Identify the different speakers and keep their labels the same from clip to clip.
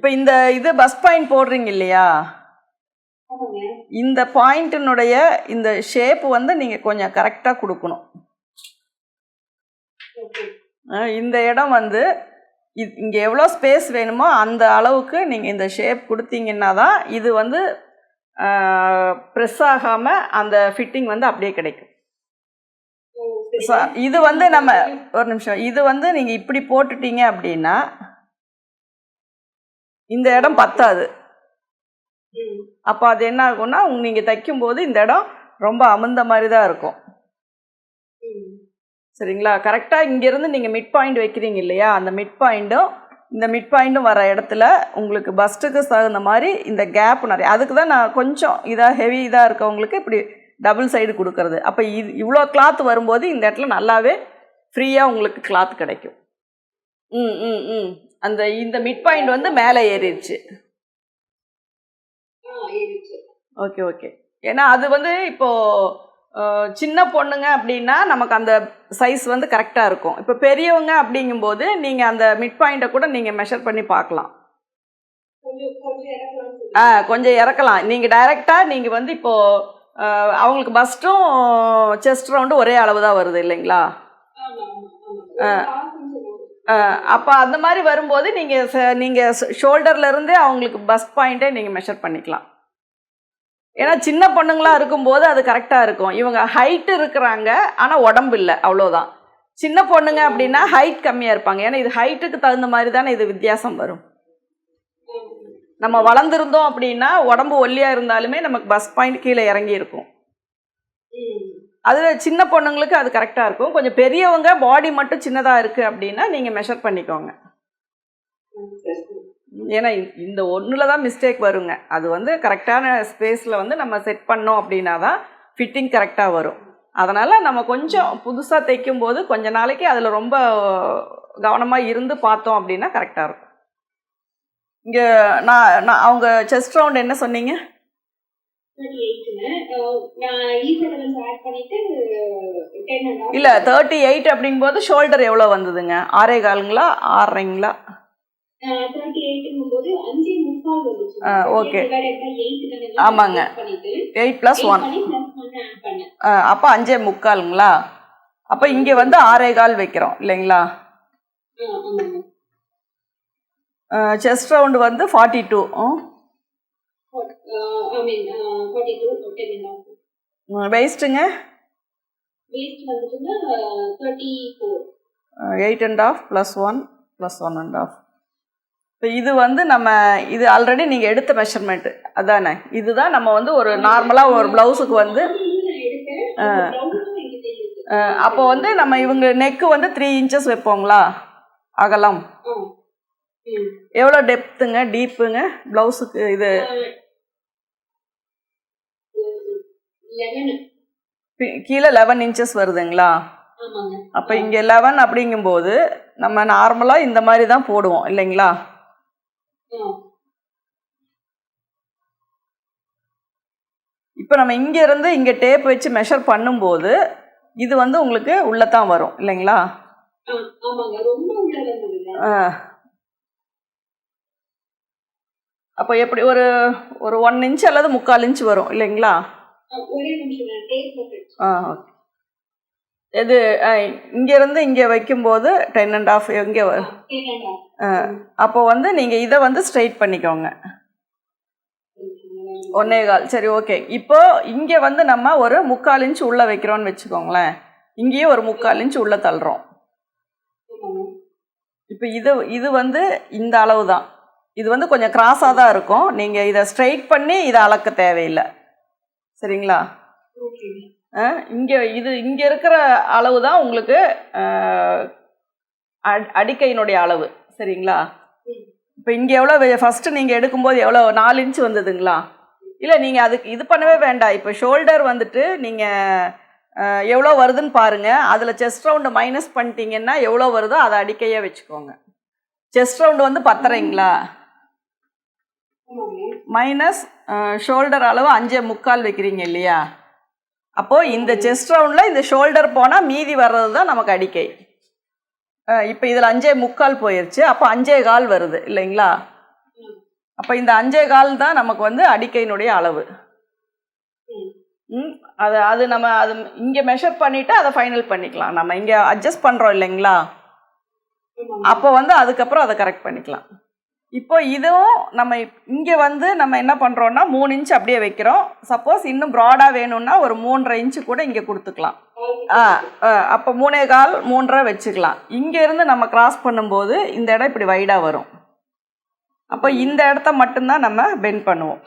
Speaker 1: இப்போ இந்த இது பஸ் பாயிண்ட் போடுறீங்க இல்லையா இந்த பாயிண்ட்டினுடைய இந்த ஷேப் வந்து நீங்கள் கொஞ்சம் கரெக்டாக கொடுக்கணும். இந்த இடம் வந்து இது இங்கே எவ்வளோ ஸ்பேஸ் வேணுமோ அந்த அளவுக்கு நீங்கள் இந்த ஷேப் கொடுத்தீங்கன்னா தான் இது வந்து ப்ரெஸ் ஆகாமல் அந்த ஃபிட்டிங் வந்து அப்படியே கிடைக்கும். இது வந்து நம்ம ஒரு நிமிஷம். இது வந்து நீங்கள் இப்படி போட்டுட்டீங்க அப்படின்னா இந்த இடம் பத்தாது. அப்போ அது என்ன ஆகும்னா நீங்கள் தைக்கும்போது இந்த இடம் ரொம்ப அமுந்த மாதிரி தான் இருக்கும். சரிங்களா? கரெக்டாக இங்கேருந்து நீங்கள் மிட் பாயிண்ட் வைக்கிறீங்க இல்லையா? அந்த மிட் பாயிண்ட்டும் இந்த மிட் பாயிண்ட்டும் வர இடத்துல உங்களுக்கு பஸ்ட்டுக்கு தகுந்த மாதிரி இந்த கேப் நிறைய அதுக்கு தான் நான் கொஞ்சம் இதாக ஹெவி இதாக இருக்கவங்களுக்கு இப்படி டபுள் சைடு கொடுக்கறது. அப்போ இது இவ்வளோ கிளாத் வரும்போது இந்த இடத்துல நல்லாவே ஃப்ரீயாக உங்களுக்கு கிளாத் கிடைக்கும். ம் ம் ம். அந்த இந்த மிட் பாயிண்ட் வந்து மேலே ஏறிடுச்சு.
Speaker 2: ஆ.
Speaker 1: Okay okay. ஏன்னா அது வந்து இப்போது சின்ன பொண்ணுங்க அப்படின்னா நமக்கு அந்த சைஸ் வந்து கரெக்டாக இருக்கும். இப்போ பெரியவங்க அப்படிங்கும்போது நீங்கள் அந்த மிட் பாயிண்ட்டை கூட நீங்கள் மெஷர் பண்ணி பார்க்கலாம். ஆ கொஞ்சம் இறக்கலாம். நீங்கள் டைரெக்டாக நீங்கள் வந்து இப்போது அவங்களுக்கு பஸ்ட்டும் செஸ்ட் ரவுண்டும் ஒரே அளவு தான் வருது இல்லைங்களா?
Speaker 2: ஆமா,
Speaker 1: அப்போ அந்த மாதிரி வரும்போது நீங்கள் நீங்கள் ஷோல்டர்லேருந்தே அவங்களுக்கு பஸ் பாயிண்ட்டே நீங்கள் மெஷர் பண்ணிக்கலாம். ஏன்னா சின்ன பொண்ணுங்களா இருக்கும்போது அது கரெக்டாக இருக்கும். இவங்க ஹைட்டு இருக்கிறாங்க ஆனால் உடம்பு இல்லை அவ்வளோதான் சின்ன பொண்ணுங்க அப்படின்னா ஹைட் கம்மியாக இருப்பாங்க. ஏன்னா இது ஹைட்டுக்கு தகுந்த மாதிரி தானே இது வித்தியாசம் வரும். நம்ம வளர்ந்துருந்தோம் அப்படின்னா உடம்பு ஒல்லியாக இருந்தாலுமே நமக்கு பஸ் பாயிண்ட் கீழே இறங்கி இருக்கும் அதில் சின்ன பொண்ணுங்களுக்கு அது கரெக்டாக இருக்கும். கொஞ்சம் பெரியவங்க பாடி மட்டும் சின்னதாக இருக்குது அப்படின்னா நீங்கள் மெஷர் பண்ணிக்கோங்க. ஏன்னா இந்த- இந்த ஒன்றில் தான் மிஸ்டேக் வருங்க. அது வந்து கரெக்டான ஸ்பேஸில் வந்து நம்ம செட் பண்ணோம் அப்படின்னா தான் ஃபிட்டிங் கரெக்டாக வரும். அதனால் நம்ம கொஞ்சம் புதுசாக தைக்கும் போது கொஞ்ச நாளைக்கு அதில் ரொம்ப கவனமாக இருந்து பார்த்தோம் அப்படின்னா கரெக்டாக இருக்கும். இங்கே நான் நான் அவங்க செஸ்ட் ரவுண்ட் என்ன சொன்னீங்க?
Speaker 2: 38 அஹ், நான் E7 add பண்ணிட்டு 10 and half.
Speaker 1: இல்லை தேர்ட்டி எயிட் அப்படிங்கும்போது ஷோல்டர் எவ்வளோ வந்ததுங்க ஆறே காலுங்களா ஆறரைங்களா
Speaker 2: அஹ், 38 ங்கும்போது அஞ்சே முக்கால் வந்துச்சு.
Speaker 1: ஆ, okay.
Speaker 2: divided by eight தானே
Speaker 1: ஆமாங்க. Eight plus one. அப்போ அஞ்சே முக்காலுங்களா அப்போ இங்கே வந்து ஆறே கால் வைக்கிறோம் இல்லைங்களா. செஸ்ட் ரவுண்டு வந்து ஃபார்ட்டி டூ வெயிஸ்ட்டுங்க
Speaker 2: Waist வந்துட்டுன்னா, 34.
Speaker 1: Eight and half plus one plus one and half இப்போ இது வந்து நம்ம இது ஆல்ரெடி நீங்கள் எடுத்த மெஷர்மெண்ட்டு அதானே? இதுதான் நம்ம வந்து ஒரு நார்மலாக ஒரு ப்ளவுஸுக்கு வந்து. அப்போ வந்து நம்ம இவங்க நெக்கு வந்து த்ரீ இன்ச்சஸ் வைப்போங்களா? அகலம். எவ்வளோ டெப்த்துங்க டீப்புங்க ப்ளவுஸுக்கு இது? கீழே லெவன் இன்ச்சஸ் வருதுங்களா. அப்போ இங்கே லெவன் அப்படிங்கும்போது நம்ம நார்மலாக இந்த மாதிரி தான் போடுவோம் இல்லைங்களா. இப்போ நம்ம இங்கே இருந்து இங்கே டேப் வச்சு மெஷர் பண்ணும்போது இது வந்து உங்களுக்கு உள்ளே தான் வரும் இல்லைங்களா? அப்போ எப்படி ஒரு ஒரு ஒன் இன்ச் அல்லது முக்கால் இன்ச் வரும் இல்லைங்களா? ஆ ஓகே இது இங்கேருந்து இங்கே வைக்கும்போது டென் அண்ட் ஆஃப் எங்கே அப்போ வந்து நீங்கள் இதை வந்து ஸ்ட்ரைட் பண்ணிக்கோங்க. ஒன்னே கால் சரி ஓகே இப்போ இங்கே வந்து நம்ம ஒரு முக்கால் இன்ச் உள்ளே வைக்கிறோம்னு வச்சுக்கோங்களேன். இங்கேயே ஒரு முக்கால் இன்ச் உள்ளே தள்ளுறோம். இப்போ இது இது வந்து இந்த அளவு தான். இது வந்து கொஞ்சம் கிராஸாக தான் இருக்கும். நீங்கள் இதை ஸ்ட்ரைட் பண்ணி இதை அளக்க தேவையில்லை. சரிங்களா? இங்கே இது இங்கே இருக்கிற அளவு தான் உங்களுக்கு அடிக்கையினுடைய அளவு. சரிங்களா? இப்போ இங்கே எவ்வளோ ஃபஸ்ட்டு நீங்கள் எடுக்கும்போது எவ்வளோ நாலு இன்ச் வந்ததுங்களா? இல்லை நீங்கள் அதுக்கு இது பண்ணவே வேண்டாம். இப்போ ஷோல்டர் வந்துட்டு நீங்கள் எவ்வளோ வருதுன்னு பாருங்கள் அதில் செஸ்ட் ரவுண்டு மைனஸ் பண்ணிட்டீங்கன்னா எவ்வளோ வருதோ அதை அடிக்கையே வச்சுக்கோங்க. செஸ்ட் ரவுண்டு வந்து பத்தரைங்களா? மைனஸ் ஷோல்டர் uh, அளவு அஞ்சே முக்கால் வைக்கிறீங்க இல்லையா? அப்போது இந்த செஸ்ட் ரவுண்டில் இந்த ஷோல்டர் போனால் மீதி வர்றது தான் நமக்கு அடிக்கை. இப்போ இதில் அஞ்சே முக்கால் போயிடுச்சு அப்போ அஞ்சே கால் வருது இல்லைங்களா? அப்போ இந்த அஞ்சே கால் தான் நமக்கு வந்து அடிக்கையினுடைய அளவு.
Speaker 2: ம்.
Speaker 1: அது அது நம்ம அது இங்கே மெஷர் பண்ணிவிட்டு அதை ஃபைனல் பண்ணிக்கலாம். நம்ம இங்கே அட்ஜஸ்ட் பண்ணுறோம் இல்லைங்களா? அப்போ வந்து அதுக்கப்புறம் அதை கரெக்ட் பண்ணிக்கலாம். இப்போ இதுவும் நம்ம இங்கே வந்து நம்ம என்ன பண்ணுறோன்னா மூணு இன்ச் அப்படியே வைக்கிறோம். சப்போஸ் இன்னும் ப்ராடாக வேணும்னா ஒரு மூன்றரை இன்ச்சு கூட இங்கே கொடுத்துக்கலாம். ஆ அப்போ மூணே கால் மூன்றரை வச்சுக்கலாம். இங்கேருந்து நம்ம கிராஸ் பண்ணும்போது இந்த இடம் இப்படி வைடாக வரும். அப்போ இந்த இடத்த மட்டும்தான் நம்ம பெண்ட் பண்ணுவோம்.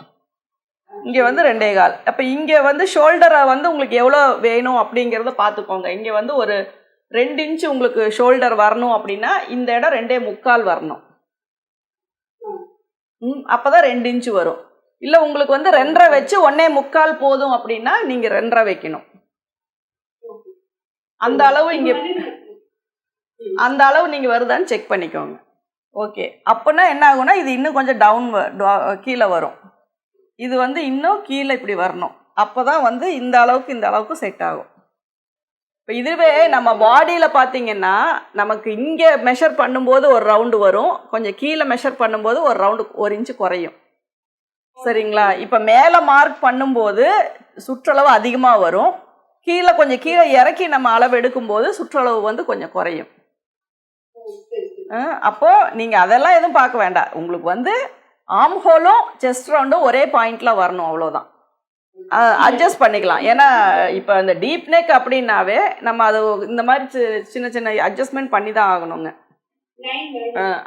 Speaker 1: இங்கே வந்து ரெண்டே கால். அப்போ இங்கே வந்து ஷோல்டரை வந்து உங்களுக்கு எவ்வளோ வேணும் அப்படிங்கிறத பார்த்துக்கோங்க. இங்கே வந்து ஒரு ரெண்டு இன்ச்சு உங்களுக்கு ஷோல்டர் வரணும் அப்படின்னா இந்த இடம் ரெண்டே முக்கால் வரணும். அப்போ தான் ரெண்டு இன்ச்சு வரும். இல்லை உங்களுக்கு வந்து ரெண்டரை வச்சு ஒன்னே முக்கால் போதும் அப்படின்னா நீங்கள் ரெண்டரை வைக்கணும். அந்த அளவு இங்கே அந்த அளவு நீங்கள் வருதான்னு செக் பண்ணிக்கோங்க. ஓகே அப்போனா என்ன ஆகும்னா இது இன்னும் கொஞ்சம் டவுன் கீழே வரும். இது வந்து இன்னும் கீழே இப்படி வரணும். அப்போ தான் வந்து இந்த அளவுக்கு இந்த அளவுக்கு செட் ஆகும். இப்போ இதுவே நம்ம பாடியில் பார்த்தீங்கன்னா நமக்கு இங்கே மெஷர் பண்ணும்போது ஒரு ரவுண்டு வரும். கொஞ்சம் கீழே மெஷர் பண்ணும்போது ஒரு ரவுண்டு ஒரு இன்ச்சு குறையும். சரிங்களா? இப்போ மேலே மார்க் பண்ணும்போது சுற்றளவு அதிகமாக வரும். கீழே கொஞ்சம் கீழே இறக்கி நம்ம அளவு எடுக்கும்போது சுற்றளவு வந்து கொஞ்சம் குறையும். அப்போது அப்போ நீங்கள் அதெல்லாம் எதுவும் பார்க்க வேண்டாம். உங்களுக்கு வந்து ஆம்ஹோலும் செஸ்ட் ரவுண்டும் ஒரே பாயிண்டில் வரணும் அவ்வளோதான் அட்ஜஸ்ட் பண்ணிக்கலாம். ஏன்னா இப்போ இந்த டீப் நெக் அப்படின்னாவே நம்ம அது இந்த மாதிரி சின்ன சின்ன அட்ஜஸ்ட்மெண்ட் பண்ணி தான் ஆகணுங்க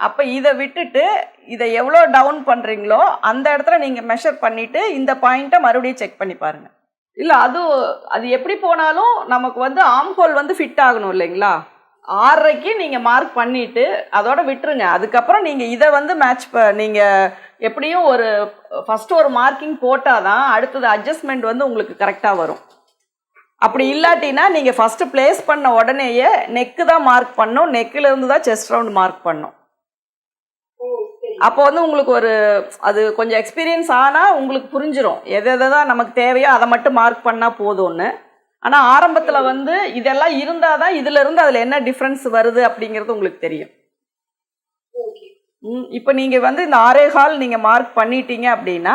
Speaker 1: அப்போ இதை விட்டுட்டு இதை எவ்வளோ டவுன் பண்ணுறீங்களோ அந்த இடத்துல நீங்கள் மெஷர் பண்ணிவிட்டு இந்த பாயிண்ட்டை மறுபடியும் செக் பண்ணி பாருங்கள் இல்லை அது அது எப்படி போனாலும் நமக்கு வந்து ஆம்ஹோல் வந்து ஃபிட் ஆகணும் இல்லைங்களா? ஆறரைக்கு நீங்கள் மார்க் பண்ணிவிட்டு அதோட விட்டுருங்க. அதுக்கப்புறம் நீங்கள் இதை வந்து மேட்ச் ப நீங்கள் எப்படியும் ஒரு ஃபஸ்ட்டு ஒரு மார்க்கிங் போட்டால் தான் அடுத்தது அட்ஜஸ்ட்மெண்ட் வந்து உங்களுக்கு கரெக்டாக வரும். அப்படி இல்லாட்டினா நீங்கள் ஃபஸ்ட்டு ப்ளேஸ் பண்ண உடனேயே நெக்கு தான் மார்க் பண்ணும். நெக்கில் இருந்து தான் செஸ்ட் ரவுண்ட் மார்க் பண்ணும். அப்போ வந்து உங்களுக்கு ஒரு அது கொஞ்சம் எக்ஸ்பீரியன்ஸ் ஆனால் உங்களுக்கு புரிஞ்சிரும். எது எதை தான் நமக்கு தேவையோ அதை மட்டும் மார்க் பண்ணால் போதும்னு. ஆனால் ஆரம்பத்தில் வந்து இதெல்லாம் இருந்தால் தான் இதிலிருந்து அதில் என்ன டிஃப்ரென்ஸ் வருது அப்படிங்கிறது உங்களுக்கு தெரியும். இப்போ நீங்கள் வந்து இந்த ஆரே ஹால் நீங்கள் மார்க் பண்ணிட்டீங்க அப்படின்னா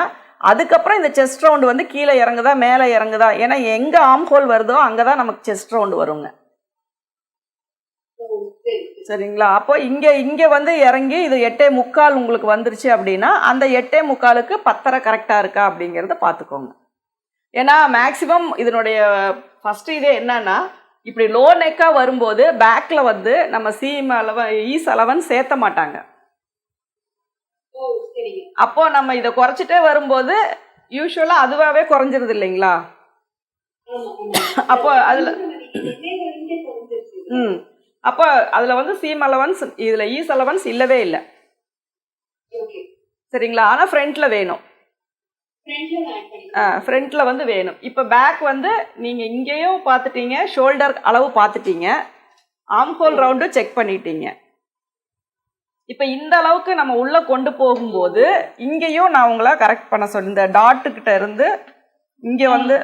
Speaker 1: அதுக்கப்புறம் இந்த செஸ்ட் ரவுண்டு வந்து கீழே இறங்குதா மேலே இறங்குதா? ஏன்னா எங்கே ஆம் ஹோல் வருதோ அங்கே தான் நமக்கு செஸ்ட் ரவுண்டு வருங்க.
Speaker 2: சரி
Speaker 1: சரிங்களா? அப்போ இங்கே இங்கே வந்து இறங்கி இது எட்டே முக்கால் உங்களுக்கு வந்துருச்சு அப்படின்னா அந்த எட்டே முக்காலுக்கு பத்தரை கரெக்டாக இருக்கா அப்படிங்கிறத பார்த்துக்கோங்க. ஏன்னா மேக்ஸிமம் இதனுடைய ஃபஸ்ட்டு இதே என்னன்னா இப்படி லோ நெக்காக வரும்போது பேக்கில் வந்து நம்ம சீம் அலவன் ஈஸ் அலவன் சேர்த்த மாட்டாங்க. அப்போ நம்ம இதை குறைச்சிட்டே வரும்போது யூஸ்வலாக அதுவாகவே குறைஞ்சிருது இல்லைங்களா? அப்போ அதில் ம். அப்போ அதில் வந்து சீம் அலவன்ஸ் இதில் ஈஸ் அலவன்ஸ் இல்லவே இல்லை. சரிங்களா? ஆனால் ஃப்ரண்ட்டில் வேணும். ஃப்ரண்ட்டில் வந்து வேணும். இப்போ பேக் வந்து நீங்கள் இங்கேயும் பார்த்துட்டீங்க ஷோல்டர் அளவு பார்த்துட்டீங்க ஆம்ஹோல் ரவுண்டு செக் பண்ணிட்டீங்க. இப்போ இந்த அளவுக்கு நம்ம உள்ளே கொண்டு போகும்போது இங்கேயும் நான் உங்களை கரெக்ட் பண்ண சொல்லி இந்த டாட்டுக்கிட்ட இருந்து இங்கே வந்து.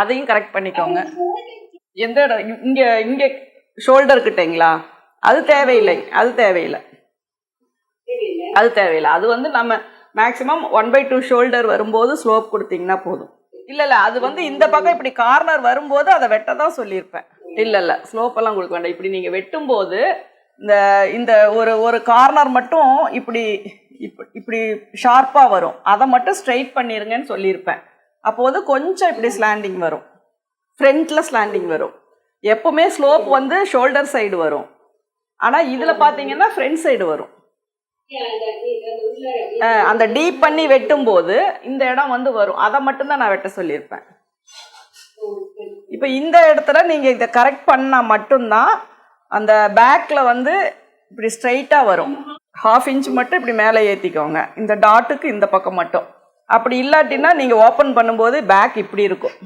Speaker 1: அதையும் கரெக்ட் பண்ணிக்கோங்க. எந்த இடம்? இங்கே இங்கே ஷோல்டர் கிட்டங்களா? அது தேவையில்லை. அது தேவையில்லை. அது தேவையில்லை. அது வந்து நம்ம maximum one by two shoulder வரும்போது ஸ்லோப் கொடுத்தீங்கன்னா போதும். இல்லை இல்லை அது வந்து இந்த பக்கம் இப்படி கார்னர் வரும்போது அதை வெட்ட தான் சொல்லியிருப்பேன். இல்லை இல்லை ஸ்லோப்பெல்லாம் கொடுக்க வேண்டாம். இப்படி நீங்கள் வெட்டும்போது இந்த இந்த ஒரு ஒரு கார்னர் மட்டும் இப்படி இப்படி இப்படி ஷார்ப்பாக வரும். அதை மட்டும் ஸ்ட்ரைட் பண்ணிருங்கன்னு சொல்லியிருப்பேன். அப்போது கொஞ்சம் இப்படி ஸ்லாண்டிங் வரும். ஃப்ரண்ட்டில் ஸ்லாண்டிங் வரும். எப்போவுமே ஸ்லோப் வந்து ஷோல்டர் சைடு வரும். ஆனால் இதில் பார்த்தீங்கன்னா ஃப்ரண்ட் சைடு வரும்.
Speaker 2: அந்த
Speaker 1: டீப் பண்ணி வெட்டும்போது இந்த இடம் வந்து வரும். அதை மட்டும்தான் நான் வெட்ட சொல்லியிருப்பேன். இப்போ இந்த இடத்துல நீங்கள் இதை கரெக்ட் பண்ணால் மட்டும்தான் அந்த பேக்கில் வந்து இப்படி ஸ்ட்ரைட்டாக வரும். ஹாஃப் இன்ச் மட்டும் இப்படி மேலே ஏற்றிக்கோங்க இந்த டாட்டுக்கு இந்த பக்கம் மட்டும். அப்படி இல்லாட்டினா நீங்கள் ஓப்பன் பண்ணும்போது பேக் இப்படி இருக்கும்.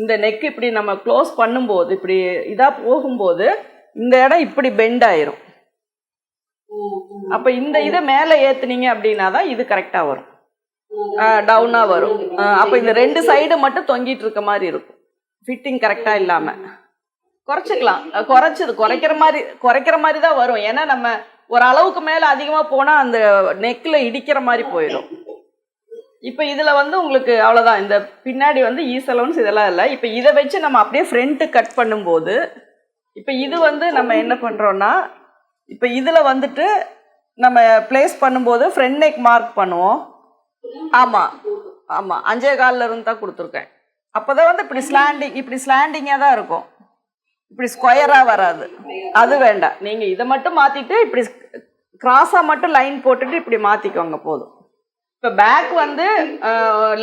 Speaker 1: இந்த நெக் இப்படி நம்ம க்ளோஸ் பண்ணும்போது இப்படி இதாக போகும்போது இந்த இடம் இப்படி பெண்ட் ஆயிரும். அப்போ இந்த இதை மேலே ஏற்றுனீங்க அப்படின்னா தான் இது கரெக்டாக வரும். டவுனாக வரும். அப்போ இந்த ரெண்டு சைடு மட்டும் தொங்கிட்டு இருக்க மாதிரி இருக்கும். ஃபிட்டிங் கரெக்டாக இல்லாமல் குறைச்சிக்கலாம். குறைச்சது. குறைக்கிற மாதிரி குறைக்கிற மாதிரி தான் வரும். ஏன்னா நம்ம ஒரு அளவுக்கு மேலே அதிகமாக போனால் அந்த நெக்கில் இடிக்கிற மாதிரி போயிடும். இப்போ இதில் வந்து உங்களுக்கு அவ்வளோதான் இந்த பின்னாடி வந்து ஈசலோன்ஸ் இதெல்லாம் இல்லை. இப்போ இதை வச்சு நம்ம அப்படியே ஃப்ரண்ட்டு கட் பண்ணும்போது இப்போ இது வந்து நம்ம என்ன பண்ணுறோன்னா இப்போ இதில் வந்துட்டு நம்ம ப்ளேஸ் பண்ணும்போது ஃப்ரண்ட் நெக் மார்க் பண்ணுவோம். ஆமாம் ஆமாம் அஞ்சே காலில் இருந்து தான் கொடுத்துருக்கேன். அப்போ தான் வந்து இப்படி ஸ்லாண்டிங் இப்படி ஸ்லாண்டிங்காக தான் இருக்கும். இப்படி ஸ்கொயராக வராது. அது வேண்டாம். நீங்கள் இதை மட்டும் மாற்றிட்டு இப்படி கிராஸாக மட்டும் லைன் போட்டுட்டு இப்படி மாற்றிக்கோங்க போதும். இப்போ பேக் வந்து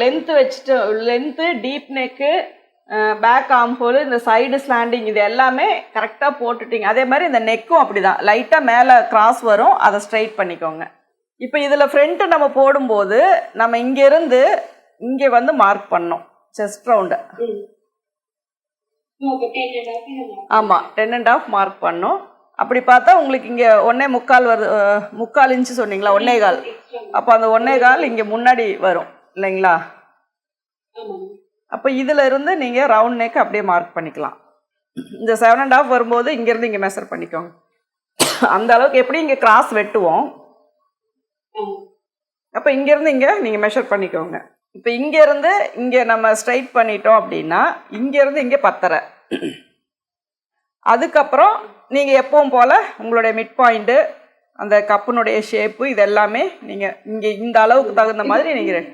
Speaker 1: லென்த்து வச்சுட்டு length deep neck back armhole இந்த சைடு ஸ்லாண்டிங் இது எல்லாமே கரெக்டாக போட்டுட்டீங்க. அதே மாதிரி இந்த நெக்கும் அப்படி தான் லைட்டாக மேலே கிராஸ் வரும். அதை ஸ்ட்ரைட் பண்ணிக்கோங்க. இப்போ இதில் ஃப்ரண்ட்டு நம்ம போடும்போது நம்ம இங்கேருந்து இங்கே வந்து மார்க் பண்ணோம். செஸ்ட் ரவுண்டை ஆமாம் டென் அண்ட் ஆஃப் மார்க் பண்ணோம். அப்படி பார்த்தா உங்களுக்கு இங்கே ஒன்னே முக்கால் வருது முக்கால் இன்ச்சு சொன்னீங்களா ஒன்னே கால்? அப்போ அந்த ஒன்னே கால் இங்கே முன்னாடி வரும். இல்லைங்களா? அப்போ இதில் இருந்து நீங்கள் ரவுண்ட் நெக் அப்படியே மார்க் பண்ணிக்கலாம். இந்த செவன் அண்ட் ஆஃப் வரும்போது இங்கேருந்து இங்கே மெஷர் பண்ணிக்கோங்க. அந்த அளவுக்கு எப்படி இங்கே கிராஸ் வெட்டுவோம்? அப்போ இங்கேருந்து இங்கே நீங்கள் மெஷர் பண்ணிக்கோங்க. இப்போ இங்கேருந்து இங்கே நம்ம ஸ்ட்ரைட் பண்ணிட்டோம் அப்படின்னா இங்கேருந்து இங்கே பத்தரை. அதுக்கப்புறம் நீங்கள் எப்பவும் போல் உங்களுடைய மிட் பாயிண்ட்டு அந்த கப்பினுடைய ஷேப்பு இது எல்லாமே நீங்கள் இங்கே இந்த அளவுக்கு தகுந்த மாதிரி நீங்கள்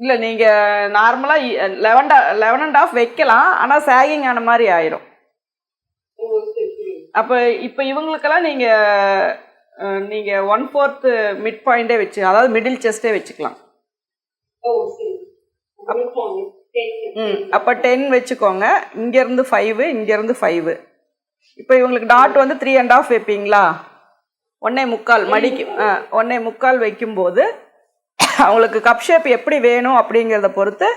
Speaker 1: இல்லை நீங்கள் நார்மலாக லெவன் லெவன் அண்ட் ஆஃப் வைக்கலாம் ஆனால் சேகிங் ஆன மாதிரி ஆயிரும். அப்போ இப்போ இவங்களுக்கெல்லாம் நீங்கள் நீங்கள் ஒன் ஃபோர்த்து மிட் பாயிண்டே வச்சு அதாவது மிடில் செஸ்ட்டே வச்சுக்கலாம். ம் அப்போ டென் வச்சுக்கோங்க. இங்கேருந்து ஃபைவு இங்கேருந்து ஃபைவு இப்போ இவங்களுக்கு டாட் வந்து த்ரீ அண்ட் ஆஃப் வைப்பீங்களா? ஒன்னே முக்கால் மடிக்கு ஒன்னே முக்கால் வைக்கும்போது அவங்களுக்கு கப் ஷேப் எப்படி வேணும் அப்படிங்கிறத பொறுத்து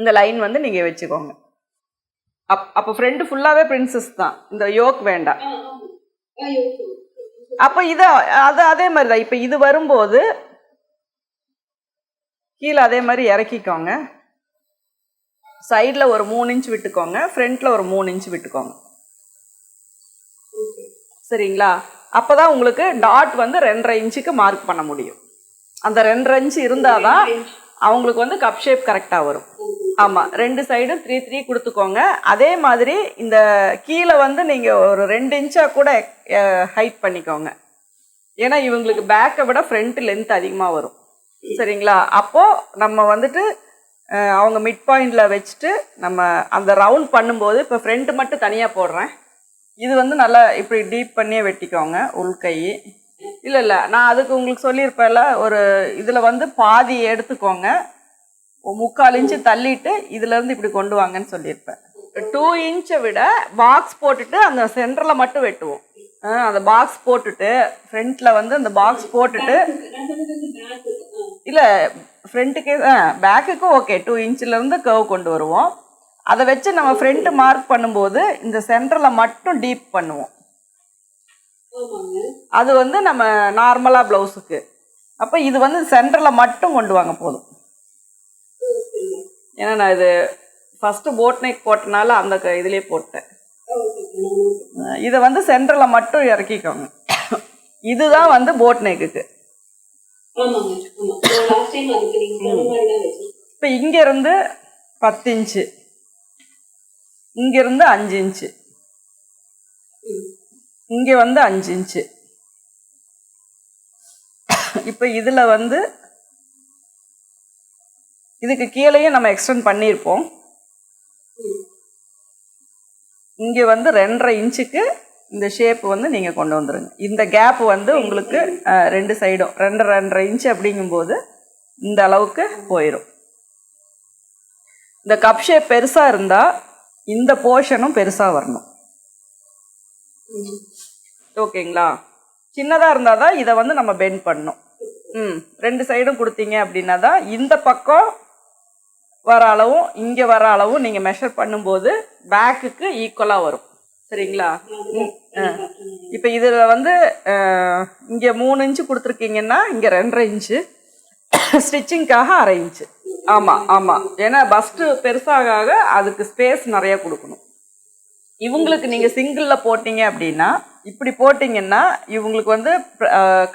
Speaker 1: இந்த லைன் வந்து நீங்கள் வச்சுக்கோங்க. அப் அப்போ ஃப்ரெண்டு ஃபுல்லாகவே பிரின்சஸ் தான். இந்த யோக் வேண்டாம். அப்போ இது அது அதே மாதிரி தான் இப்போ இது வரும்போது கீழே அதே மாதிரி இறக்கிக்கோங்க. சைடில் ஒரு மூணு இன்ச் விட்டுக்கோங்க. ஃப்ரண்ட்டில் ஒரு மூணு இன்ச் விட்டுக்கோங்க. சரிங்களா? அப்போ தான் உங்களுக்கு டாட் வந்து ரெண்டரை இன்ச்சுக்கு மார்க் பண்ண முடியும். அந்த ரெண்டரை இன்ச் இருந்தால் தான் அவங்களுக்கு வந்து கப் ஷேப் கரெக்டாக வரும். ஆமாம் ரெண்டு சைடும் த்ரீ த்ரீ கொடுத்துக்கோங்க. அதே மாதிரி இந்த கீழே வந்து நீங்கள் ஒரு ரெண்டு இன்ச்சாக கூட ஹைட் பண்ணிக்கோங்க. ஏன்னா இவங்களுக்கு பேக்கை விட ஃப்ரண்ட் லென்த் அதிகமாக வரும். சரிங்களா? அப்போது நம்ம வந்துட்டு அவங்க மிட் பாயிண்டில் வச்சுட்டு நம்ம அந்த ரவுண்ட் பண்ணும்போது இப்போ ஃப்ரண்ட் மட்டும் தனியாக போடுறேன். இது வந்து நல்லா இப்படி டீப் பண்ணியே வெட்டிக்கோங்க உள்கை இல்லை இல்லை. நான் அதுக்கு உங்களுக்கு சொல்லியிருப்பேன்ல ஒரு இதில் வந்து பாதி எடுத்துக்கோங்க. முக்கால் இன்ச்சு தள்ளிட்டு இதுலேருந்து இப்படி கொண்டு வாங்கன்னு சொல்லியிருப்பேன். டூ இன்ச்சை விட பாக்ஸ் போட்டுட்டு அந்த சென்டரில் மட்டும் வெட்டுவோம். ஆ, அந்த பாக்ஸ் போட்டுட்டு ஃப்ரண்ட்டில் வந்து அந்த பாக்ஸ் போட்டுட்டு. இல்லை ஃப்ரண்ட்டுக்கே ஆ பேக்குக்கும் ஓகே டூ இன்ச்சிலேருந்து கர்வ் கொண்டு வருவோம். அதை வச்சு நம்ம ஃப்ரண்ட்டு மார்க் பண்ணும்போது இந்த சென்டரில் மட்டும் டீப் பண்ணுவோம். அது வந்து நம்ம நார்மலாக ப்ளவுஸுக்கு அப்போ இது வந்து சென்டரில் மட்டும் கொண்டு வாங்க போதும். ஏன்னா நான் இது ஃபஸ்ட்டு போட் நெக் போட்டனால அந்த க- இதுலயே போட்டேன். இதை வந்து சென்டரில் மட்டும் இறக்கிக்கோங்க. இதுதான் வந்து போட் நெக்குக்கு இப்போ இங்கேருந்து பத்து இன்ச்சு. இங்கேருந்து அஞ்சு இன்ச்சு. இங்கே வந்து அஞ்சு இன்ச்சு. இப்போ இதில் வந்து இதுக்கு கீழேயும் நம்ம எக்ஸ்டெண்ட் பண்ணியிருப்போம். இங்கே வந்து ரெண்டரை இன்ச்சுக்கு இந்த ஷேப் வந்து நீங்கள் கொண்டு வந்துருங்க. இந்த கேப் வந்து உங்களுக்கு ரெண்டு சைடும் ரெண்டு ரெண்டரை இன்ச்சு அப்படிங்கும்போது இந்த அளவுக்கு போயிடும் இந்த கப் ஷேப் பெருசாக இருந்தால் இந்த போர்ஷனும் பெருசாக வரணும். ஓகேங்களா? சின்னதாக இருந்தால் தான் இதை வந்து நம்ம பெண்ட் பண்ணணும். ம் ரெண்டு சைடும் கொடுத்தீங்க அப்படின்னா தான் இந்த பக்கம் வர அளவும் இங்கே வர அளவும் நீங்கள் மெஷர் பண்ணும்போது பேக்குக்கு ஈக்குவலாக வரும். சரிங்களா? ம், இப்போ இதில் வந்து இங்கே மூணு இன்ச்சு கொடுத்துருக்கீங்கன்னா இங்கே ரெண்டரை இன்ச்சு ஸ்டிச்சிங்க்காக அரை இன்ச்சு ஆமாம் ஆமாம் ஏன்னா பஸ்ட்டு பெருசாக ஆக அதுக்கு ஸ்பேஸ் நிறையா கொடுக்கணும். இவங்களுக்கு நீங்கள் சிங்கிளில் போட்டீங்க அப்படின்னா இப்படி போட்டிங்கன்னா இவங்களுக்கு வந்து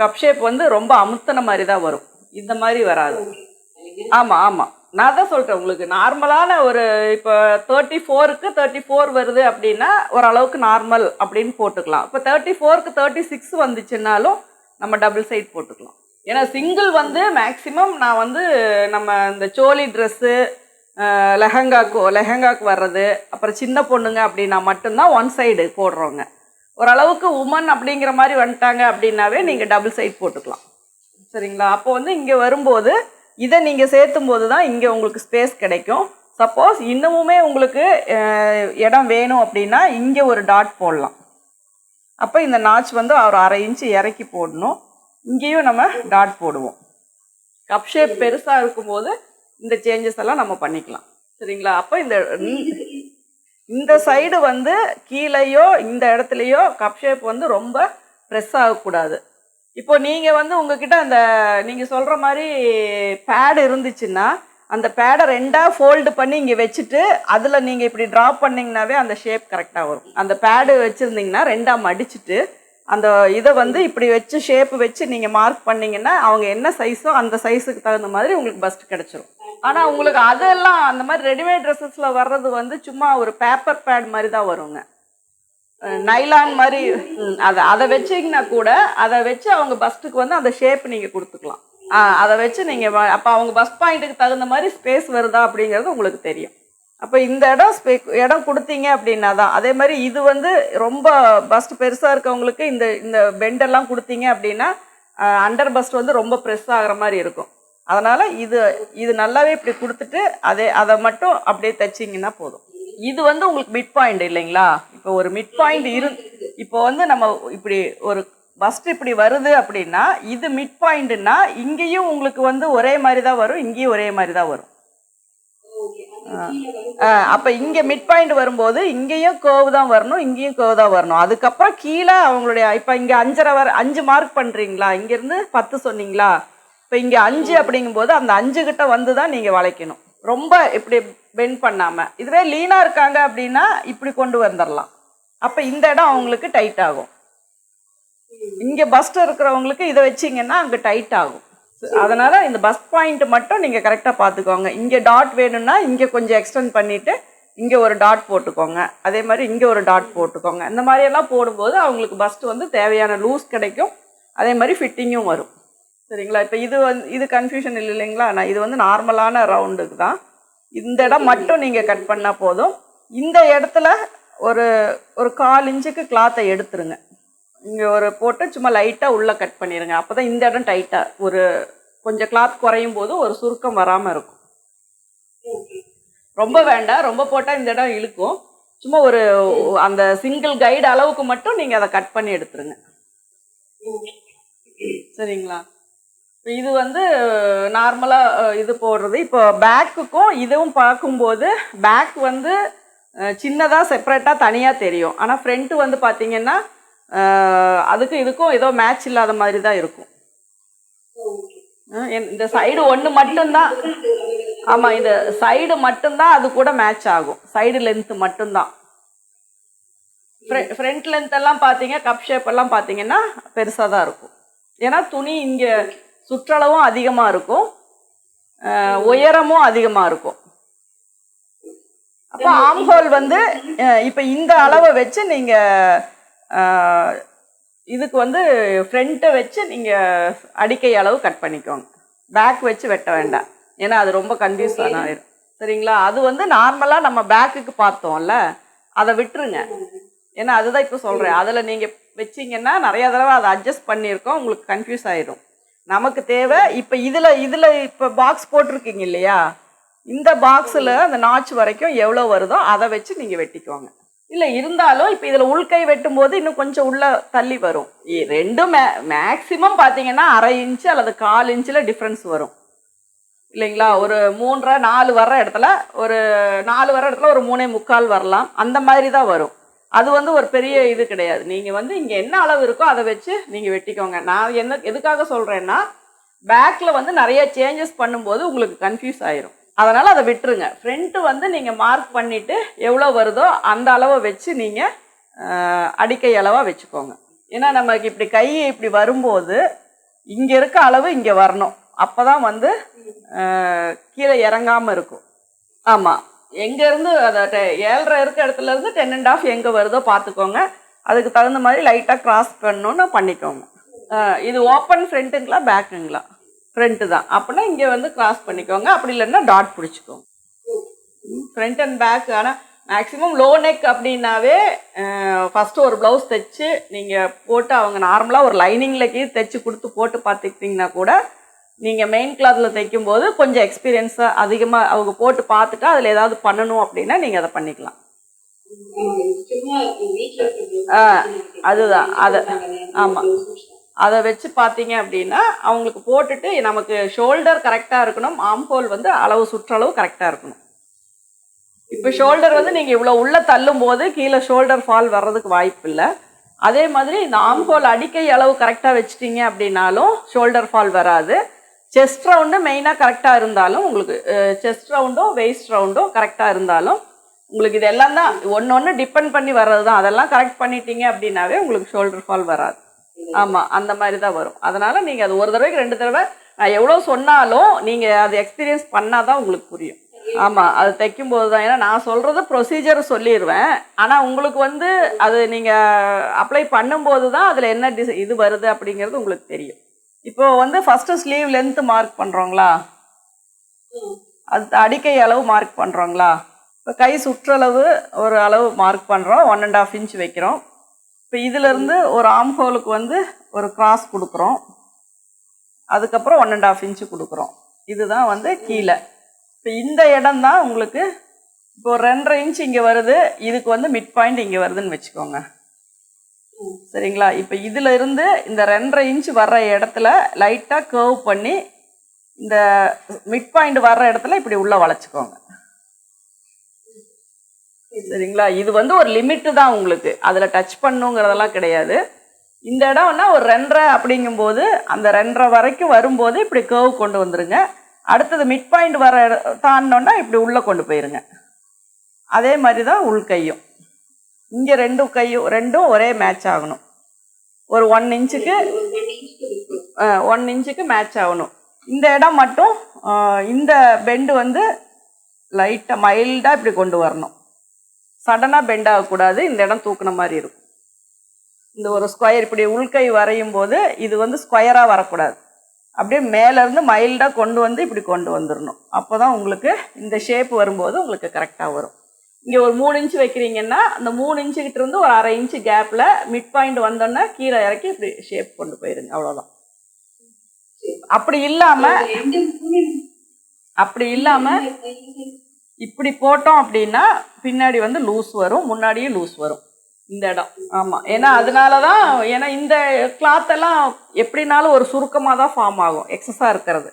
Speaker 1: கப் ஷேப் வந்து ரொம்ப அமுத்தின மாதிரி தான் வரும். இந்த மாதிரி வராது. ஆமாம் ஆமாம் நான் தான் சொல்கிறேன் உங்களுக்கு. நார்மலான ஒரு இப்போ தேர்ட்டி ஃபோருக்கு தேர்ட்டி ஃபோர் வருது அப்படின்னா ஓரளவுக்கு நார்மல் அப்படின்னு போட்டுக்கலாம். இப்போ தேர்ட்டி ஃபோருக்கு தேர்ட்டி சிக்ஸ் வந்துச்சுன்னாலும் நம்ம டபுள் சைட் போட்டுக்கலாம். ஏன்னா சிங்கிள் வந்து மேக்ஸிமம் நான் வந்து நம்ம இந்த சோலி ட்ரெஸ்ஸு லெஹங்காக்கு லெஹங்காக்கு வர்றது அப்புறம் சின்ன பொண்ணுங்க அப்படின்னா மட்டும்தான் ஒன் சைடு போடுறோங்க ஓரளவுக்கு உமன் அப்படிங்கிற மாதிரி வந்துட்டாங்க அப்படின்னாவே நீங்கள் டபுள் சைட் போட்டுக்கலாம். சரிங்களா? அப்போ வந்து இங்கே வரும்போது இதை நீங்கள் சேர்த்தும் போது தான் இங்கே உங்களுக்கு ஸ்பேஸ் கிடைக்கும். சப்போஸ் இன்னமுமே உங்களுக்கு இடம் வேணும் அப்படின்னா இங்கே ஒரு டாட் போடலாம். அப்போ இந்த நாச் வந்து ஒரு அரை இன்ச்சு இறக்கி போடணும். இங்கேயும் நம்ம டாட் போடுவோம். கப் ஷேப் பெருசாக இருக்கும்போது இந்த சேஞ்சஸ் எல்லாம் நம்ம பண்ணிக்கலாம். சரிங்களா? அப்போ இந்த இந்த சைடு வந்து கீழேயோ இந்த இடத்துலையோ கப் ஷேப் வந்து ரொம்ப ப்ரெஸ் ஆகக்கூடாது. இப்போ நீங்கள் வந்து உங்ககிட்ட அந்த நீங்கள் சொல்கிற மாதிரி பேட் இருந்துச்சுன்னா அந்த பேடை ரெண்டாக ஃபோல்டு பண்ணி இங்கே வச்சுட்டு அதில் நீங்கள் இப்படி ட்ராப் பண்ணிங்கனாவே அந்த ஷேப் கரெக்டாக வரும். அந்த பேடு வச்சுருந்தீங்கன்னா ரெண்டாக மடிச்சிட்டு அந்த இதை வந்து இப்படி வச்சு ஷேப் வச்சு நீங்கள் மார்க் பண்ணீங்கன்னா அவங்க என்ன சைஸோ அந்த சைஸுக்கு தகுந்த மாதிரி உங்களுக்கு பஸ்ட் கிடச்சிரும். ஆனால் உங்களுக்கு அதெல்லாம் அந்த மாதிரி ரெடிமேட் ட்ரெஸ்ஸஸில் வர்றது வந்து சும்மா ஒரு பேப்பர் பேட் மாதிரி தான் வருங்க. நைலான் மாதிரி அதை அதை வச்சிங்கன்னா கூட அதை வச்சு அவங்க பஸ்ட்டுக்கு வந்து அந்த ஷேப் நீங்கள் கொடுத்துக்கலாம். ஆ அதை வச்சு நீங்கள் அப்போ அவங்க பஸ் பாயிண்ட்டுக்கு தகுந்த மாதிரி ஸ்பேஸ் வருதா அப்படிங்கிறது உங்களுக்கு தெரியும். அப்போ இந்த இடம் ஸ்பே இடம் கொடுத்தீங்க அப்படின்னா தான் அதே மாதிரி இது வந்து ரொம்ப பஸ்ட் பெருசாக இருக்கவங்களுக்கு இந்த இந்த பெண்டெல்லாம் கொடுத்தீங்க அப்படின்னா அண்டர் பஸ்ட் வந்து ரொம்ப ப்ரெஸ் ஆகிற மாதிரி இருக்கும். அதனால் இது இது நல்லாவே இப்படி கொடுத்துட்டு அதே அதை மட்டும் அப்படியே தைச்சிங்கன்னா போதும். இது வந்து உங்களுக்கு மிட் பாயிண்ட் இல்லைங்களா? இப்போ ஒரு மிட் பாயிண்ட் இரு இப்போ வந்து நம்ம இப்படி ஒரு ஃபஸ்ட் இப்படி வருது அப்படின்னா இது மிட் பாயிண்ட்னா இங்கேயும் உங்களுக்கு வந்து ஒரே மாதிரி தான் வரும் இங்கேயும் ஒரே மாதிரி தான் வரும் அப்போ இங்கே மிட் பாயிண்ட் வரும்போது இங்கேயும் கோவ் தான் வரணும் இங்கேயும் கேர்வ் தான் வரணும். அதுக்கப்புறம் கீழே அவங்களுடைய இப்போ இங்கே அஞ்சரை வர அஞ்சு மார்க் பண்ணுறீங்களா இங்கேருந்து பத்து சொன்னீங்களா? இப்போ இங்கே அஞ்சு அப்படிங்கும்போது அந்த அஞ்சு கிட்ட வந்து தான் நீங்கள் வளைக்கணும். ரொம்ப இப்படி பெண்ட் பண்ணாமல் இதுவே லீனாக இருக்காங்க அப்படின்னா இப்படி கொண்டு வந்துடலாம் அப்போ இந்த இடம் அவங்களுக்கு டைட் ஆகும். இங்கே பஸ்ட் இருக்கிறவங்களுக்கு இதை வச்சிங்கன்னா அங்கே டைட் ஆகும். அதனால் இந்த பஸ் பாயிண்ட் மட்டும் நீங்கள் கரெக்டாக பார்த்துக்கோங்க. இங்கே டாட் வேணும்னா இங்கே கொஞ்சம் எக்ஸ்டெண்ட் பண்ணிவிட்டு இங்கே ஒரு டாட் போட்டுக்கோங்க. அதே மாதிரி இங்கே ஒரு டாட் போட்டுக்கோங்க. இந்த மாதிரியெல்லாம் போடும்போது அவங்களுக்கு பஸ்ட் வந்து தேவையான லூஸ் கிடைக்கும். அதே மாதிரி ஃபிட்டிங்கும் வரும். சரிங்களா? இப்போ இது வந்து இது கன்ஃபியூஷன் இல்லை இல்லைங்களா? நான் இது வந்து நார்மலான ரவுண்டுக்கு தான். இந்த இடம் மட்டும் நீங்கள் கட் பண்ணால் போதும். இந்த இடத்துல ஒரு ஒரு கால் இன்ச்சுக்கு கிளாத்தை எடுத்துருங்க. இங்கே ஒரு போட்டு சும்மா லைட்டாக உள்ளே கட் பண்ணிடுங்க அப்போ தான் இந்த இடம் டைட்டாக ஒரு கொஞ்சம் கிளாத் குறையும் போது ஒரு சுருக்கம் வராமல் இருக்கும். ரொம்ப வேண்டாம். ரொம்ப போட்டால் இந்த இடம் இழுக்கும். சும்மா ஒரு அந்த சிங்கிள் கைடு அளவுக்கு மட்டும் நீங்கள் அதை கட் பண்ணி எடுத்துருங்க. சரிங்களா? இது வந்து நார்மலாக இது போடுறது. இப்போ பேக்குக்கும் இதுவும் பார்க்கும்போது பேக் வந்து சின்னதாக செப்பரேட்டாக தனியாக தெரியும். ஆனால் ஃப்ரண்ட்டு வந்து பார்த்தீங்கன்னா அதுக்கும் அதுக்கு இதுக்கும் ஏதோ மேட்ச் இல்லாத மாதிரி தான் இருக்கும். இந்த- இந்த சைடு ஒன்று மட்டும்தான். ஆமாம் இந்த சைடு மட்டும்தான் அது கூட மேட்ச் ஆகும். சைடு லென்த்து மட்டும்தான். ஃப்ரண்ட் லென்த் எல்லாம் பார்த்தீங்க கப் ஷேப் எல்லாம் பார்த்தீங்கன்னா பெருசாக தான் இருக்கும். ஏன்னா துணி இங்கே சுற்றளவும் அதிகமாக இருக்கும். உயரமும் அதிகமாக இருக்கும். அப்போ ஆம்ஹோல் வந்து இப்போ இந்த அளவை வச்சு நீங்கள் இதுக்கு வந்து ஃப்ரண்ட்டை வச்சு நீங்கள் அடிக்கை அளவு கட் பண்ணிக்கோங்க. பேக் வச்சு வெட்ட வேண்டாம். ஏன்னா அது ரொம்ப கன்ஃபியூஸ் ஆயிடும் சரிங்களா? அது வந்து நார்மலாக நம்ம பேக்குக்கு பார்த்தோம்ல அதை விட்டுருங்க. ஏன்னா அதுதான் இப்போ சொல்கிறேன் அதில் நீங்கள் வச்சிங்கன்னா நிறைய தடவை அதை அட்ஜஸ்ட் பண்ணியிருக்கோம் உங்களுக்கு கன்ஃபியூஸ் ஆயிடும் நமக்கு தேவை. இப்போ இதில் இதில் இப்போ பாக்ஸ் போட்டிருக்கீங்க இல்லையா? இந்த பாக்ஸில் அந்த நாச்சு வரைக்கும் எவ்வளோ வருதோ அதை வச்சு நீங்கள் வெட்டிக்குவாங்க இல்லை இருந்தாலும் இப்போ இதில் உள்கை வெட்டும்போது இன்னும் கொஞ்சம் உள்ள தள்ளி வரும். ரெண்டும் மே மேக்ஸிமம் பார்த்தீங்கன்னா அரை இன்ச்சு அல்லது கால் இன்ச்சில் டிஃப்ரென்ஸ் வரும். இல்லைங்களா? ஒரு மூன்றரை நாலு வர்ற இடத்துல ஒரு நாலு வர்ற இடத்துல ஒரு மூணே முக்கால் வரலாம். அந்த மாதிரி தான் வரும். அது வந்து ஒரு பெரிய இது கிடையாது. நீங்கள் வந்து இங்கே என்ன அளவு இருக்கோ அதை வச்சு நீங்கள் வெட்டிக்கோங்க. நான் என்ன எதுக்காக சொல்கிறேன்னா பேக்கில் வந்து நிறைய சேஞ்சஸ் பண்ணும்போது உங்களுக்கு கன்ஃபியூஸ் ஆயிரும். அதனால் அதை விட்டுருங்க. ஃப்ரண்ட்டு வந்து நீங்கள் மார்க் பண்ணிவிட்டு எவ்வளோ வருதோ அந்த அளவை வச்சு நீங்கள் அடிக்கை அளவாக வச்சுக்கோங்க. ஏன்னா நமக்கு இப்படி கை இப்படி வரும்போது இங்கே இருக்க அளவு இங்கே வரணும். அப்போ தான் வந்து கீழே இறங்காமல் இருக்கும். ஆமாம் எங்கேருந்து அதை டெ- ஏழரை இருக்க இடத்துல இருந்து டென் அண்ட் ஆஃப் எங்கே வருதோ பார்த்துக்கோங்க. அதுக்கு தகுந்த மாதிரி லைட்டாக கிராஸ் பண்ணணுன்னு பண்ணிக்கோங்க. இது ஓப்பன் ஃப்ரண்ட்டுங்களா பேக்குங்களா ஃப்ரண்ட்டு தான். அப்படின்னா இங்கே வந்து கிராஸ் பண்ணிக்கோங்க. அப்படி இல்லைன்னா டாட் பிடிச்சிக்கோங்க. ஃப்ரண்ட் அண்ட் பேக் ஆனால் மேக்ஸிமம் லோ நெக் அப்படின்னாவே ஃபஸ்ட்டு ஒரு ப்ளவுஸ் தைச்சு நீங்கள் போட்டு அவங்க நார்மலாக ஒரு லைனிங்கில் கீழே தைச்சு கொடுத்து போட்டு பார்த்துக்கிட்டிங்கன்னா கூட நீங்கள் மெயின் கிளாத்தில் தைக்கும்போது கொஞ்சம் எக்ஸ்பீரியன்ஸாக அதிகமாக அவங்க போட்டு பார்த்துட்டு அதில் ஏதாவது பண்ணணும் அப்படின்னா நீங்கள் அதை பண்ணிக்கலாம். ஆ, அதுதான், அதை ஆமாம் அதை வச்சு பார்த்தீங்க அப்படின்னா அவங்களுக்கு போட்டுட்டு நமக்கு ஷோல்டர் கரெக்டாக இருக்கணும். ஆம்ஹோல் வந்து அளவு சுற்றளவு கரெக்டாக இருக்கணும். இப்போ ஷோல்டர் வந்து நீங்கள் இவ்வளோ உள்ளே தள்ளும் போது கீழே ஷோல்டர் ஃபால் வர்றதுக்கு வாய்ப்பு இல்லை. அதே மாதிரி இந்த ஆம்ஹோல் அடிக்கை அளவு கரெக்டாக வச்சுட்டீங்க அப்படின்னாலும் ஷோல்டர் ஃபால் வராது. செஸ்ட் ரவுண்டு மெயினாக கரெக்டாக இருந்தாலும் உங்களுக்கு செஸ்ட் ரவுண்டோ வெயிஸ்ட் ரவுண்டோ கரெக்டாக இருந்தாலும் உங்களுக்கு இதெல்லாம் தான் ஒன்று ஒன்று டிபெண்ட் பண்ணி வர்றது தான். அதெல்லாம் கரெக்ட் பண்ணிட்டீங்க அப்படின்னாவே உங்களுக்கு ஷோல்டர் ஃபால் வராது. ஆமாம் அந்த மாதிரி தான் வரும். அதனால் நீங்கள் அது ஒரு தடவைக்கு ரெண்டு தடவை நான் எவ்வளோ சொன்னாலும் நீங்கள் அது எக்ஸ்பீரியன்ஸ் பண்ணால் தான் உங்களுக்கு புரியும். ஆமாம் அது தைக்கும்போது தான். ஏன்னா நான் சொல்கிறது ப்ரொசீஜர் சொல்லிடுவேன் ஆனால் உங்களுக்கு வந்து அது நீங்கள் அப்ளை பண்ணும்போது தான் அதில் என்ன டிஸ் இது வருது அப்படிங்கிறது உங்களுக்கு தெரியும். இப்போ வந்து ஃபஸ்ட்டு ஸ்லீவ் லென்த்து மார்க் பண்ணுறோங்களா அது அடிக்கை அளவு மார்க் பண்ணுறோங்களா இப்போ கை சுற்றளவு ஒரு அளவு மார்க் பண்ணுறோம் ஒன் அண்ட் ஆஃப் இன்ச் வைக்கிறோம். இப்போ இதிலிருந்து ஒரு ஆம் ஹோலுக்கு வந்து ஒரு கிராஸ் கொடுக்குறோம். அதுக்கப்புறம் ஒன் அண்ட் ஆஃப் இன்ச்சு கொடுக்குறோம். இதுதான் வந்து கீழே. இப்போ இந்த இடம் தான் உங்களுக்கு இப்போ ரெண்டரை இன்ச் இங்கே வருது. இதுக்கு வந்து மிட் பாயிண்ட் இங்கே வருதுன்னு வச்சுக்கோங்க. சரிங்களா? இப்போ இதில் இருந்து இந்த ரெண்டரை இன்ச் வர்ற இடத்துல லைட்டாக கர்வ் பண்ணி இந்த மிட் பாயிண்ட் வர்ற இடத்துல இப்படி உள்ளே வளைச்சிக்கோங்க. சரிங்களா? இது வந்து ஒரு லிமிட்டு தான் உங்களுக்கு. அதில் டச் பண்ணுங்கிறதெல்லாம் கிடையாது. இந்த இடம்னா ஒரு ரெண்டரை அப்படிங்கும்போது அந்த ரெண்டரை வரைக்கும் வரும்போது இப்படி கேர்வ் கொண்டு வந்துருங்க. அடுத்தது மிட் பாயிண்ட் வர இட- தாண்டினோன்னா இப்படி உள்ளே கொண்டு போயிருங்க. அதே மாதிரி தான் உள் கையும். இங்கே ரெண்டும் கையும் ரெண்டும் ஒரே மேட்ச் ஆகணும். ஒரு ஒன் இன்ச்சுக்கு ஒன் இன்ச்சுக்கு மேட்ச் ஆகணும். இந்த இடம் மட்டும் இந்த பெண்டு வந்து லைட்டாக மைல்டாக இப்படி கொண்டு வரணும். சடனாக பெண்ட் ஆகக்கூடாது இந்த இடம் தூக்குன மாதிரி இருக்கும். இந்த ஒரு ஸ்கொயர் இப்படி உள்கை வரையும் போது இது வந்து ஸ்கொயராக வரக்கூடாது. அப்படியே மேலேருந்து மைல்டாக கொண்டு வந்து இப்படி கொண்டு வந்துடணும் அப்போ தான் உங்களுக்கு இந்த ஷேப் வரும்போது உங்களுக்கு கரெக்டாக வரும். இங்கே ஒரு மூணு இன்ச்சு வைக்கிறீங்கன்னா அந்த மூணு இன்ச்சுக்கிட்ட இருந்து ஒரு அரை இன்ச்சு கேப்பில் மிட் பாயிண்ட் வந்தோன்னே கீழே இறக்கி இப்படி ஷேப் கொண்டு போயிருங்க. அவ்வளோதான் அப்படி இல்லாமல் அப்படி இல்லாமல் இப்படி போட்டோம் அப்படின்னா பின்னாடி வந்து லூஸ் வரும் முன்னாடியும் லூஸ் வரும். இந்த இடம். ஆமாம் ஏன்னா அதனால தான் ஏன்னா இந்த கிளாத்தெல்லாம் எல்லாம் எப்படினாலும் ஒரு சுருக்கமாக தான் ஃபார்ம் ஆகும் எக்ஸஸாக இருக்கிறது.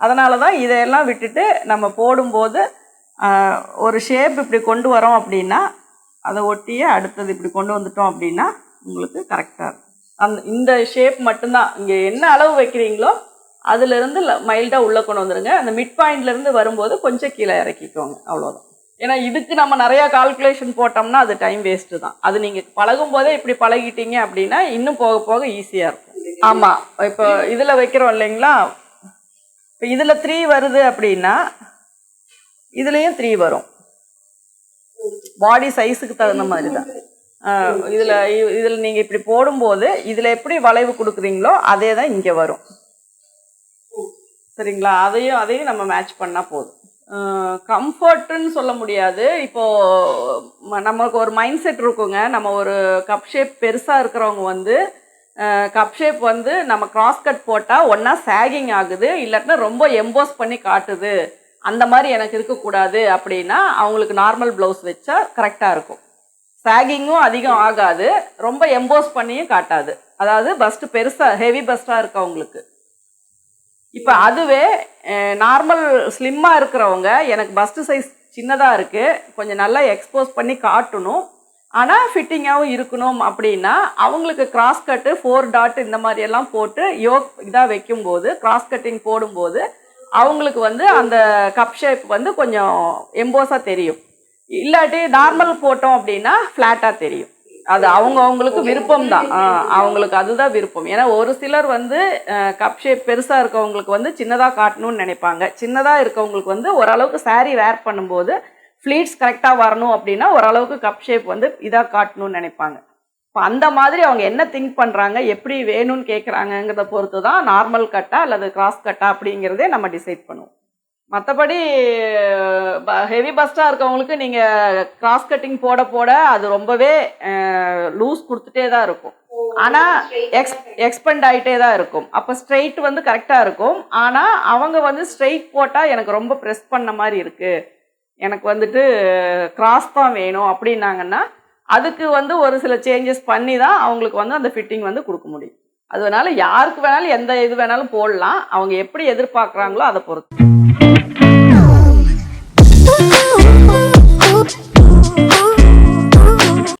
Speaker 1: அதனால தான் இதையெல்லாம் விட்டுட்டு நம்ம போடும்போது ஒரு ஷேப் இப்படி கொண்டு வரோம் அப்படின்னா அதை ஒட்டியே அடுத்தது இப்படி கொண்டு வந்துட்டோம் அப்படின்னா உங்களுக்கு கரெக்டாக இருக்கும். அந்த இந்த ஷேப் மட்டும்தான். இங்கே என்ன அளவு வைக்கிறீங்களோ அதுலேருந்து மைல்டாக உள்ளே கொண்டு வந்துருங்க. அந்த மிட் பாயிண்ட்லேருந்து வரும்போது கொஞ்சம் கீழே இறக்கிக்கோங்க அவ்வளோதான் ஏன்னா இதுக்கு நம்ம நிறையா கால்குலேஷன் போட்டோம்னா அது டைம் வேஸ்ட்டு தான். அது நீங்கள் பழகும் போதே இப்படி பழகிட்டீங்க அப்படின்னா இன்னும் போக போக ஈஸியாக இருக்கும். ஆமாம் இப்போ இதில் வைக்கிறோம் இல்லைங்களா? இப்போ இதில் த்ரீ வருது அப்படின்னா இதுலேயும் த்ரீ வரும். பாடி சைஸுக்கு தகுந்த மாதிரி தான் இதில் இதில் நீங்கள் இப்படி போடும்போது இதில் எப்படி வளைவு கொடுக்குறீங்களோ அதே தான் இங்கே வரும். சரிங்களா? அதையும் அதையும் நம்ம மேட்ச் பண்ணால் போதும். கம்ஃபர்ட்டுன்னு சொல்ல முடியாது. இப்போது நமக்கு ஒரு மைண்ட் செட் இருக்குங்க. நம்ம ஒரு கப் ஷேப் பெருசாக இருக்கிறவங்க வந்து கப் ஷேப் வந்து நம்ம கிராஸ் கட் போட்டால் ஒன்றா சேகிங் ஆகுது. இல்லாட்டினா ரொம்ப எம்போஸ் பண்ணி காட்டுது. அந்த மாதிரி எனக்கு இருக்கக்கூடாது அப்படின்னா அவங்களுக்கு நார்மல் ப்ளவுஸ் வச்சா கரெக்டாக இருக்கும். சாகிங்கும் அதிகம் ஆகாது. ரொம்ப எம்போஸ் பண்ணியும் காட்டாது. அதாவது பஸ்ட்டு பெருசாக ஹெவி பஸ்ட்டாக இருக்கவங்களுக்கு இப்போ அதுவே நார்மல் ஸ்லிம்மாக இருக்கிறவங்க எனக்கு பஸ்ட்டு சைஸ் சின்னதாக இருக்குது கொஞ்சம் நல்லா எக்ஸ்போஸ் பண்ணி காட்டணும். ஆனால் ஃபிட்டிங்காகவும் இருக்கணும் அப்படின்னா அவங்களுக்கு கிராஸ் கட்டு ஃபோர் டாட் இந்த மாதிரியெல்லாம் போட்டு யோக் இதாக வைக்கும்போது கிராஸ் கட்டிங் போடும்போது அவங்களுக்கு வந்து அந்த கப் ஷேப் வந்து கொஞ்சம் எம்போஸாக தெரியும். இல்லாட்டி நார்மல் போட்டோம் அப்படின்னா ஃப்ளாட்டாக தெரியும். அது அவங்க அவங்களுக்கு விருப்பம் தான். அவங்களுக்கு அதுதான் விருப்பம். ஏன்னா ஒரு சிலர் வந்து கப் ஷேப் பெருசாக இருக்கவங்களுக்கு வந்து சின்னதாக காட்டணும்னு நினைப்பாங்க. சின்னதாக இருக்கவங்களுக்கு வந்து ஓரளவுக்கு saree வேர் பண்ணும்போது ஃப்ளீட்ஸ் கரெக்டாக வரணும் அப்படின்னா ஓரளவுக்கு கப் ஷேப் வந்து இதாக காட்டணும்னு நினைப்பாங்க. இப்போ அந்த மாதிரி அவங்க என்ன திங்க் பண்ணுறாங்க எப்படி வேணும்னு கேட்குறாங்கங்கிறத பொறுத்து தான் நார்மல் கட்டா அல்லது கிராஸ் கட்டா அப்படிங்கிறதே நம்ம டிசைட் பண்ணுவோம். மற்றபடி ஹெவி பஸ்ட்டாக இருக்கவங்களுக்கு நீங்கள் கிராஸ் கட்டிங் போட போட அது ரொம்பவே லூஸ் கொடுத்துட்டே தான் இருக்கும். ஆனா, எக்ஸ் எக்ஸ்பெண்ட் ஆகிட்டே தான் இருக்கும். அப்போ ஸ்ட்ரெயிட் வந்து கரெக்டாக இருக்கும். ஆனால் அவங்க வந்து ஸ்ட்ரெயிட் போட்டால் எனக்கு ரொம்ப ப்ரெஸ் பண்ண மாதிரி இருக்குது எனக்கு வந்துட்டு கிராஸ் தான் வேணும் அப்படின்னாங்கன்னா அதுக்கு வந்து ஒரு சில சேஞ்சஸ் பண்ணி தான் அவங்களுக்கு வந்து அந்த ஃபிட்டிங் வந்து கொடுக்க முடியும். அதனால யாருக்கு வேணாலும் எந்த இது வேணாலும் போடலாம். அவங்க எப்படி எதிர்பார்க்குறாங்களோ அதை பொறுத்து.